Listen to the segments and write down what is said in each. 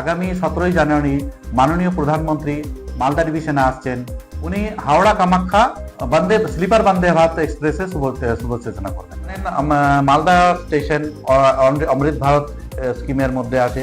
আগামী সতেরোই জানুয়ারি মাননীয় প্রধানমন্ত্রী মালদা ডিভিশনে আসছেন। উনি হাওড়া কামাখ্যা বন্দে, স্লিপার বন্দে ভারত এক্সপ্রেসে সূচনা করবেন। মালদা স্টেশন অমৃত ভারত স্কিমের মধ্যে আছে।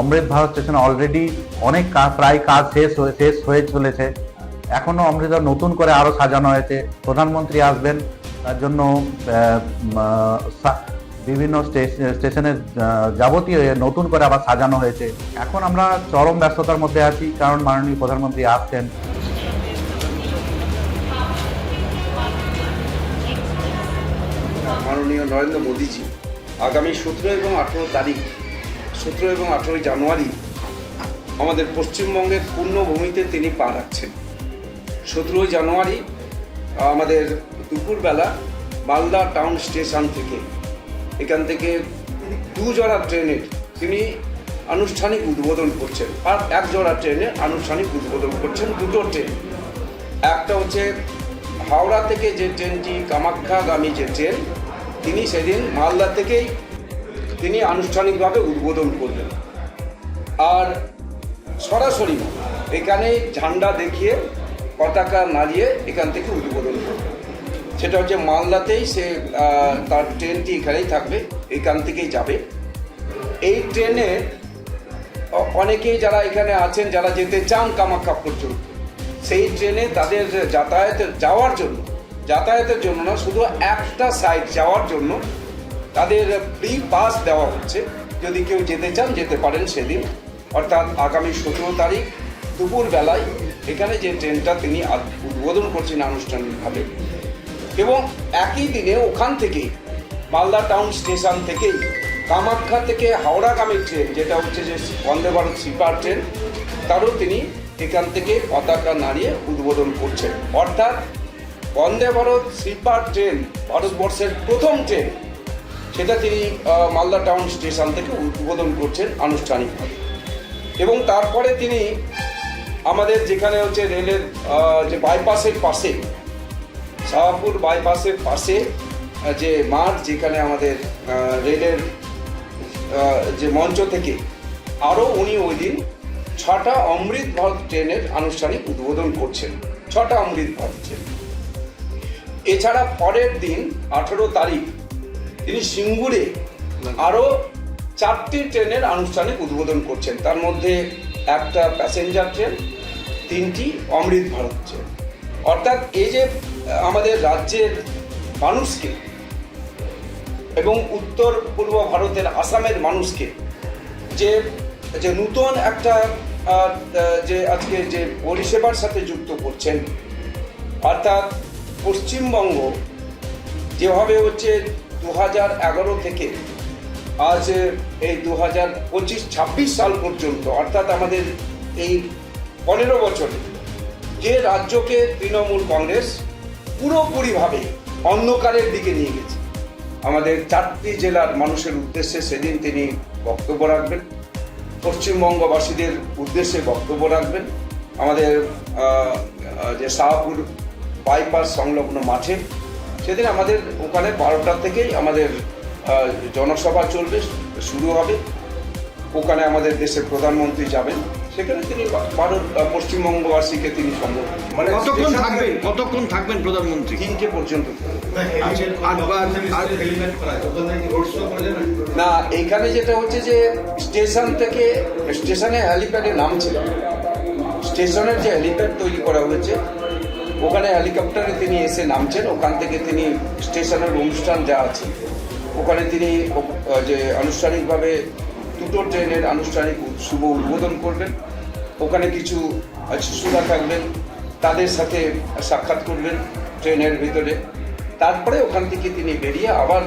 অমৃত ভারত স্টেশন অলরেডি অনেক কাজ প্রায় কাজ শেষ হয়ে শেষ হয়ে চলেছে। এখনও অমৃত নতুন করে আরও সাজানো হয়েছে। প্রধানমন্ত্রী আসবেন, তার জন্য বিভিন্ন স্টে- স্টেশনে যাবতীয় নতুন করে আবার সাজানো হয়েছে। এখন আমরা চরম ব্যস্ততার মধ্যে আছি, কারণ মাননীয় প্রধানমন্ত্রী আসছেন। মাননীয় নরেন্দ্র মোদীজি, আগামী সতেরো এবং আঠেরো তারিখ, সতেরো এবং আঠেরোই জানুয়ারি আমাদের পশ্চিমবঙ্গের পূর্ণভূমিতে তিনি পা রাখছেন। সতেরোই জানুয়ারি, আমাদের দুপুরবেলা মালদা টাউন স্টেশন থেকে এখান থেকে দু জোড়া ট্রেনের তিনি আনুষ্ঠানিক উদ্বোধন করছেন। আর এক জোড়া ট্রেনে আনুষ্ঠানিক উদ্বোধন করছেন দুটো ট্রেন। একটা হচ্ছে হাওড়া থেকে যে ট্রেনটি কামাখ্যাগামী যে ট্রেন, তিনি সেদিন মালদা থেকেই তিনি আনুষ্ঠানিকভাবে উদ্বোধন করবেন আর সরাসরি এখানে ঝান্ডা দেখিয়ে পতাকা নাড়িয়ে এখান থেকে উদ্বোধন করবে সেটা হচ্ছে মালদাতেই সে তার ট্রেনটি এখানেই থাকবে, এখান থেকেই যাবে। এই ট্রেনে অনেকেই যারা এখানে আছেন, যারা যেতে চান কামাখ্যা পর্যন্ত সেই ট্রেনে তাদের যাতায়াতের, যাওয়ার জন্য, যাতায়াতের জন্য না, শুধু একটা সাইড যাওয়ার জন্য তাদের ফ্রি পাস দেওয়া হচ্ছে। যদি কেউ যেতে চান, যেতে পারেন সেদিন। অর্থাৎ আগামী সতেরো তারিখ দুপুরবেলায় এখানে যে ট্রেনটা তিনি উদ্বোধন করছেন আনুষ্ঠানিকভাবে এবং একই দিনে ওখান থেকেই মালদা টাউন স্টেশন থেকেই কামাখ্যা থেকে হাওড়াগামী ট্রেন, যেটা হচ্ছে যে বন্দে ভারত স্লিপার ট্রেন, তারও তিনি এখান থেকে পতাকা নাড়িয়ে উদ্বোধন করছেন। অর্থাৎ বন্দে ভারত স্লিপার ট্রেন ভারতবর্ষের প্রথম ট্রেন, সেটা তিনি মালদা টাউন স্টেশন থেকে উদ্বোধন করছেন আনুষ্ঠানিকভাবে। এবং তারপরে তিনি আমাদের যেখানে হচ্ছে রেলের যে বাইপাসের পাশে শাহপুর বাইপাসের পাশে যে মাঠ যেখানে আমাদের রেলের যে মঞ্চ থেকে আরও উনি ওই দিন ছটা অমৃত ভারত ট্রেনের আনুষ্ঠানিক উদ্বোধন করছেন। ছটা অমৃত ভারত ট্রেন। এছাড়া পরের দিন, আঠেরো তারিখ, তিনি সিঙ্গুরে আরও চারটি ট্রেনের আনুষ্ঠানিক উদ্বোধন করছেন। তার মধ্যে একটা প্যাসেঞ্জার ট্রেন তিনটি অমৃত ভারত ট্রেন। অর্থাৎ এই যে আমাদের রাজ্যের মানুষকে এবং উত্তর পূর্ব ভারতের আসামের মানুষকে যে যে নূতন একটা যে আজকে যে পরিষেবার সাথে যুক্ত করছেন, অর্থাৎ পশ্চিমবঙ্গ যেভাবে হচ্ছে দু হাজার এগারো থেকে আজ এই দু হাজার পঁচিশ ছাব্বিশ সাল পর্যন্ত, অর্থাৎ আমাদের এই পনেরো বছরে যে রাজ্যকে তৃণমূল কংগ্রেস পুরোপুরিভাবে অন্ধকারের দিকে নিয়ে গেছে। আমাদের চারটি জেলার মানুষের উদ্দেশ্যে সেদিন তিনি বক্তব্য রাখবেন। পশ্চিমবঙ্গবাসীদের উদ্দেশ্যে বক্তব্য রাখবেন। আমাদের যে শাহপুর বাইপাস সংলগ্ন মাঠে, সেদিন আমাদের ওখানে বারোটা থেকেই আমাদের জনসভা চলবে, শুরু হবে। ওখানে আমাদের দেশের প্রধানমন্ত্রী যাবেন। সেখানে তিনি ভারত পশ্চিমবঙ্গবাসীকে তিনি সম্বোধন মানে কতক্ষণ থাকবেন কতক্ষণ থাকবেন প্রধানমন্ত্রী? তিনটে পর্যন্ত। না এইখানে যেটা হচ্ছে যে স্টেশন থেকে স্টেশনে হ্যালিপ্যাডে নামছে স্টেশনের যে হ্যালিপ্যাড তৈরি করা হয়েছে ওখানে হেলিকপ্টারে তিনি এসে নামছেন। ওখান থেকে তিনি স্টেশনের অনুষ্ঠান যা আছে ওখানে তিনি যে আনুষ্ঠানিকভাবে দুটো ট্রেনের আনুষ্ঠানিক শুভ উদ্বোধন করবেন। ওখানে কিছু শিশুরা থাকবেন। তাদের সাথে সাক্ষাৎ করবেন ট্রেনের ভিতরে। তারপরে ওখান থেকে তিনি বেরিয়ে আবার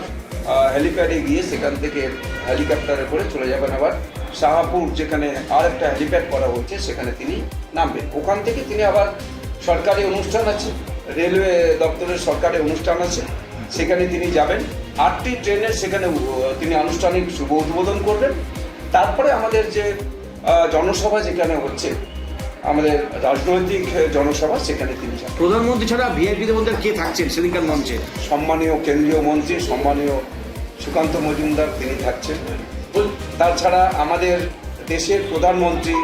হেলিপ্যাডে গিয়ে সেখান থেকে হেলিকপ্টারে করে চলে যাবেন আবার। শাহাপুর যেখানে আর একটা হেলিপ্যাড করা হচ্ছে, সেখানে তিনি নামবেন। ওখান থেকে তিনি আবার সরকারি অনুষ্ঠান আছে, রেলওয়ে দপ্তরের সরকারি অনুষ্ঠান আছে, সেখানে তিনি যাবেন। আটটি ট্রেনের সেখানে তিনি আনুষ্ঠানিক শুভ উদ্বোধন করবেন। তারপরে আমাদের যে জনসভা যেখানে হচ্ছে আমাদের রাজনৈতিক জনসভা সেখানে তিনি প্রধানমন্ত্রী ছাড়া ভিআইপিদের মধ্যে কে থাকছেন সেদিনকার মঞ্চে? সম্মানীয় কেন্দ্রীয় মন্ত্রী সম্মানীয় সুকান্ত মজুমদার তিনি থাকছেন। তাছাড়া আমাদের দেশের প্রধানমন্ত্রী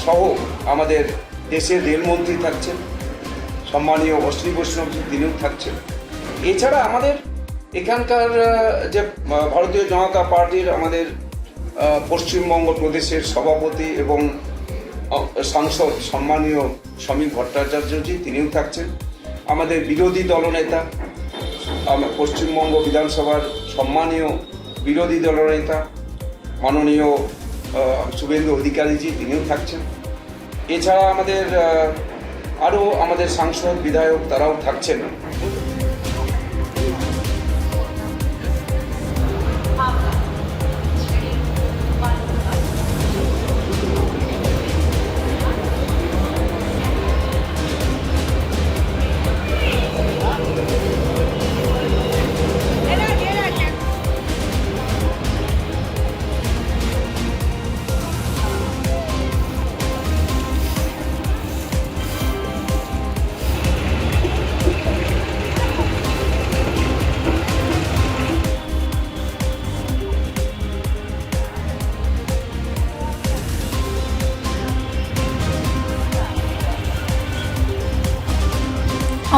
সহ আমাদের দেশের রেলমন্ত্রী থাকছেন। সম্মানীয় অশ্বিনী বৈষ্ণবজি তিনিও থাকছেন। এছাড়া আমাদের এখানকার যে ভারতীয় জনতা পার্টির আমাদের পশ্চিমবঙ্গ প্রদেশের সভাপতি এবং সাংসদ সম্মানীয় সমীর ভট্টাচার্যজি, তিনিও থাকছেন। আমাদের বিরোধী দলনেতা পশ্চিমবঙ্গ বিধানসভার সম্মানীয় বিরোধী দলনেতা, মাননীয় শুভেন্দু অধিকারীজি, তিনিও থাকছেন। এছাড়া আমাদের আরও আমাদের সাংসদ, বিধায়ক তারাও থাকছেন।